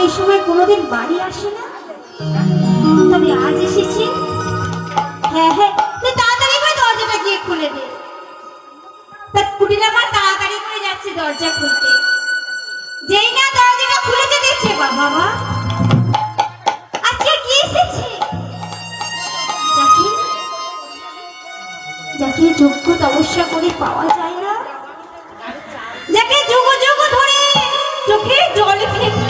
এই সময় কোনোদিন বাড়ি আসে না? তবে আজ এসেছি। হ্যাঁ হ্যাঁ তাড়াতাড়ি করে দরজাটা গিয়ে খুলে দে। কুটির আমার তাড়াতাড়ি করে যাচ্ছে দরজা খুলতে। যেই না দরজাটা খুলেছে দেখছে বাবা আজকে কি এসেছে? যাকে যোগ্য তপস্যা করে পাওয়া যায় না। যাকে যুগ যুগ ধরে চোখে জল ফেললেও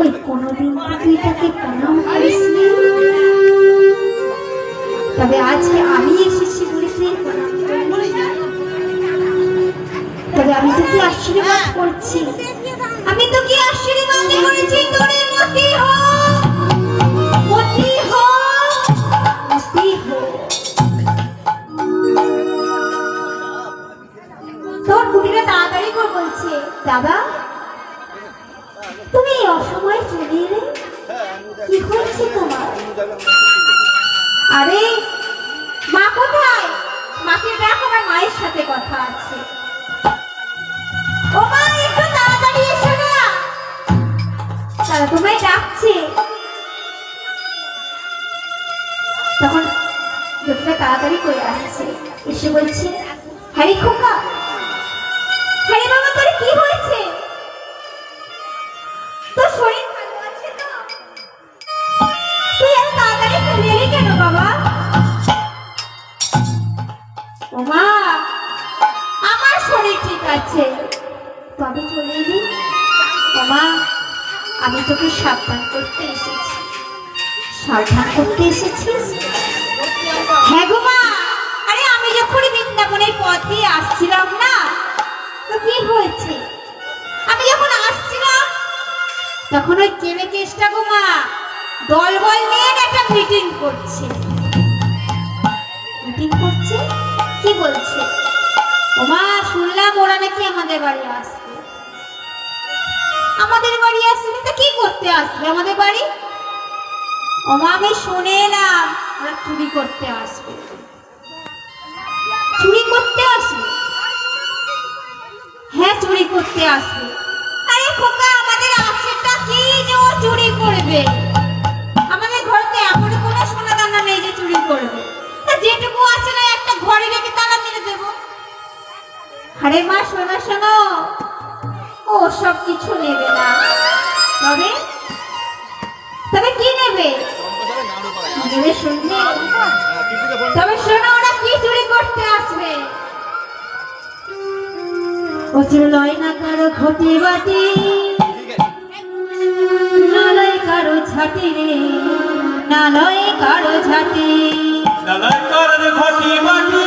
ওই কোনোদিন তো তুই প্রণাম করিসনি তবে আজকে আমি এসেছি বলে তুই তবে আমি তোকে আশীর্বাদ করছি? আমি তোকে আশীর্বাদ করেছি? তোরে মতি হো তোর কুটিটা তাড়াতাড়ি করে বলছে। দাদা অসময়ে চলে এলে কি হয়েছে তোমার? আরে, মা কোথায়? মাকে ডাক আমার মায়ের সাথে কথা আছে। ও মা, একটু তাড়াতাড়ি এসো না। তারা তোমায় ডাকছে। তখন লোকটা তাড়াতাড়ি করে আসছে, এসে বলছে, হ্যারি খোকা, হ্যারি বাবা, তোর কি হয়েছে? তোকে সাবধান করতে এসেছি সাবধান করতে এসেছিস? হ্যাঁ গো মা। আরে আমি যখন বৃন্দাবনের পথ দিয়ে আসছিলাম না, তো কি হয়েছে? আমি যখন আসছিলাম, তখন ওই কেনে কেসটা গো মা দলবল নিয়ে একটা মিটিং করছে। মিটিং করছে? কি বলছে? ও মা, শুনলাম ওরা নাকি আমাদের বাড়ি আসবে। আমাদের বাড়ি আসবে তা কি করতে আসবে? আমাদের বাড়ি? ও মা আমি শুনে এলাম ওরা চুরি করতে আসবে। চুরি করতে আসবে? হ্যাঁ চুরি করতে আসবে। আরে খোকা, আমাদের আছেটা কি যে ও চুরি করবে? আমাদের ঘরেতে এমন কোনো সোনা দানা নেই যে চুরি করবে। যেটুকু আছে না, একটা ঘরে রেখে তালা মেরে দেব। আরে মা, শোনো শোনো। ও, সব কিছু নেবে না। তবে? তবে কি নেবে? নেবে শুনবে তবে শোনো, ওরা কি চুরি করতে আসবে? লয় না কারও ঘটি বাটি। না লয় কারও ঝাঁটি রে। না লয় কারও ঝাঁটি। নালাই করন ঘটি মাটি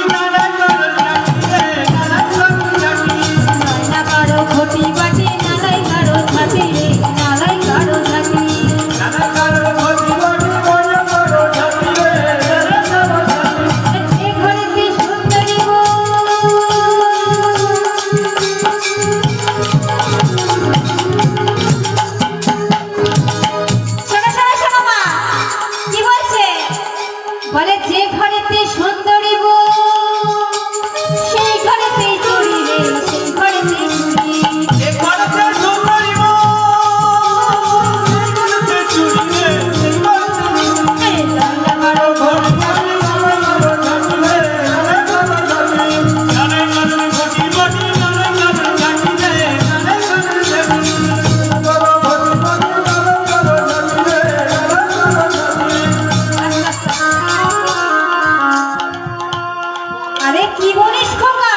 আরে কি বলিস খোকা?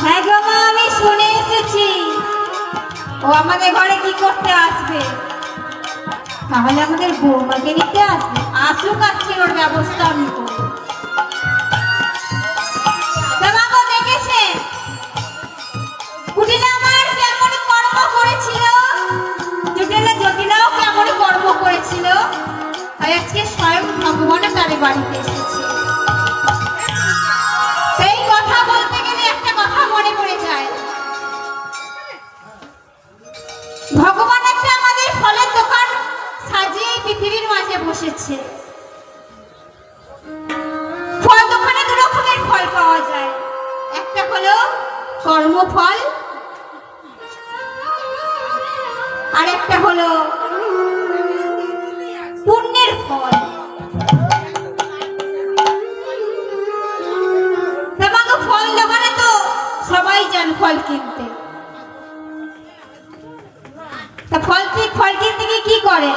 হ্যাঁ গো আমি শুনে এসেছি। ও আমাদের ঘরে কি করতে আসবে? তাহলে আমাদের বৌমাকে নিতে আসবে। আসুক আজকে ওর ব্যবস্থা আমি করব। করেছিল? তাই আজকে স্বয়ং ভগবানও তারে বাড়িতে এসেছে। ভগবান একটা আমাদের ফলের দোকান সাজিয়ে পৃথিবীর মাঝে বসেছে। ফল দোকানে দু রকমের ফল পাওয়া যায়। একটা হলো কর্মফল আর একটা হলো পুণ্যের ফল। ফল দোকানে তো সবাই যান ফল কিনতে। কি করে?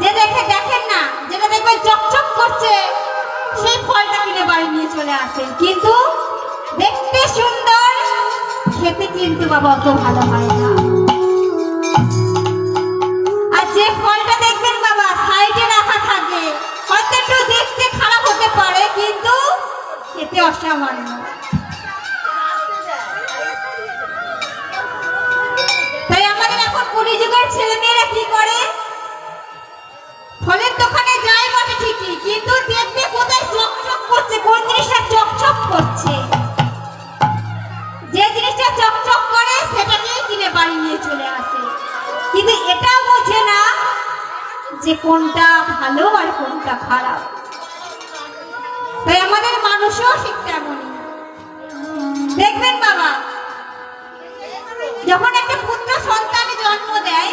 যে দেখে দেখেন না, যেটা দেখবে চকচক করছে, সেই ফলটা কিনে বাড়ি নিয়ে চলে আসেন কিন্তু দেখতে সুন্দর, খেতে কিন্তু বাবা অত ভালো হয় না। দেখবেন তাই আমাদের এখন কুড়ি যুগের ছেলে যে কোনটা ভালো আর কোনটা খারাপ। তাই আমাদের মানুষও ঠিক তেমনই। দেখবেন বাবা, যখন একটা পুত্র সন্তান জন্ম দেয়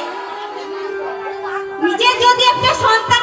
নিজের যদি একটা সন্তান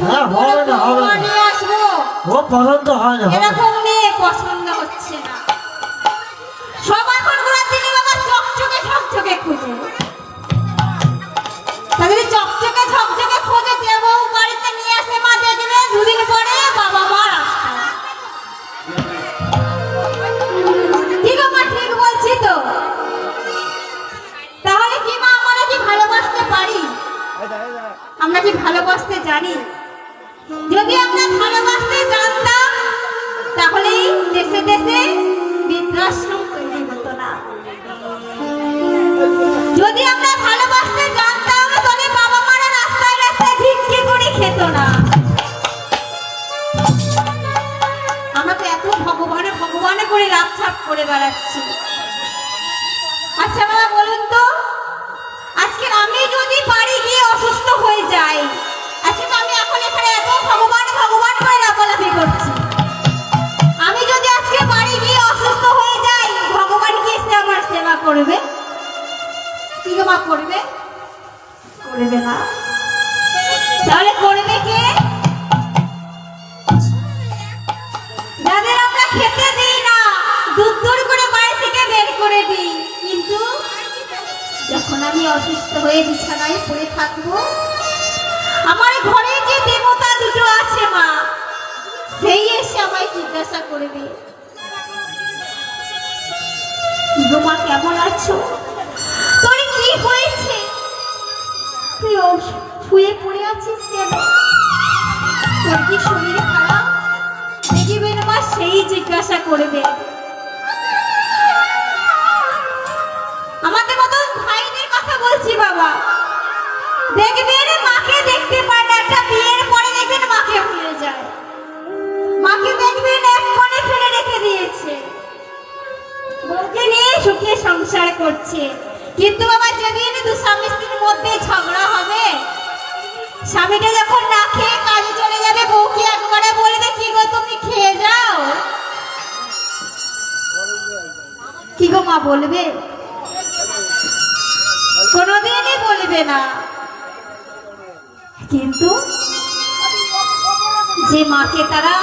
হ্যাঁ, হবে না, হবে না। আসব। ও পছন্দ হয় না। এরকম মেয়ে পছন্দ হচ্ছে না। বাবা চকচকে ঝকঝকে খুঁজে। তাদের চকচকে ঝকঝকে খোঁজে যে বউ বাড়িতে নিয়ে আসে মা দুদিন পরে বাবা মা ঠিক ঠিক বলছি তো? তাহলে কি মা আমরা কি ভালোবাসতে পারি? আমরা কি ভালোবাসতে জানি? করে রাত করে বেড়াচ্ছি। আচ্ছা বাবা, বলুন তো, আজকে আমি যদি বাড়ি গিয়ে অসুস্থ হয়ে যাই তো আমি এখন এখানে এত ভগবান ভগবান করে লাফালাফি করছি। আমি যদি আজকে বাড়ি গিয়ে অসুস্থ হয়ে যাই, ভগবান কি এসে আমার সেবা করবে? কি মা করবে? করবে না। তাহলে করবে কে? আমি অসুস্থ হয়ে বিছানায় পড়ে থাকব। আমার ঘরে যে দেবতা দুটো আছে, মা, সেই এসে আমায় জিজ্ঞাসা করবে। মা, কেমন আছো? তোর কি হয়েছে? তুই শুয়ে পড়ে আছিস কেন? তোর কি শরীর খারাপ? দেখিবেন মা সেই জিজ্ঞাসা করবে। দেখবেন মাকে দেখতে পায় না একটা বিয়ের পরে দেখবেন মাকে ভুলে যায়। মাকে দেখবেন এক কোণে ফেলে রেখে দিয়েছে। বউকে নিয়ে সুখে সংসার করছে। কিন্তু বাবা যেদিন দু স্বামী স্ত্রীর মধ্যে ঝগড়া হবে, স্বামীটা যখন না খেয়ে কাজে চলে যাবে, বউকে একবারে বলবে কি গো তুমি খেয়ে যাও? কি গো মা, বলবে? কোনোদিনই বলবে না। কিন্তু যে মাকে তারা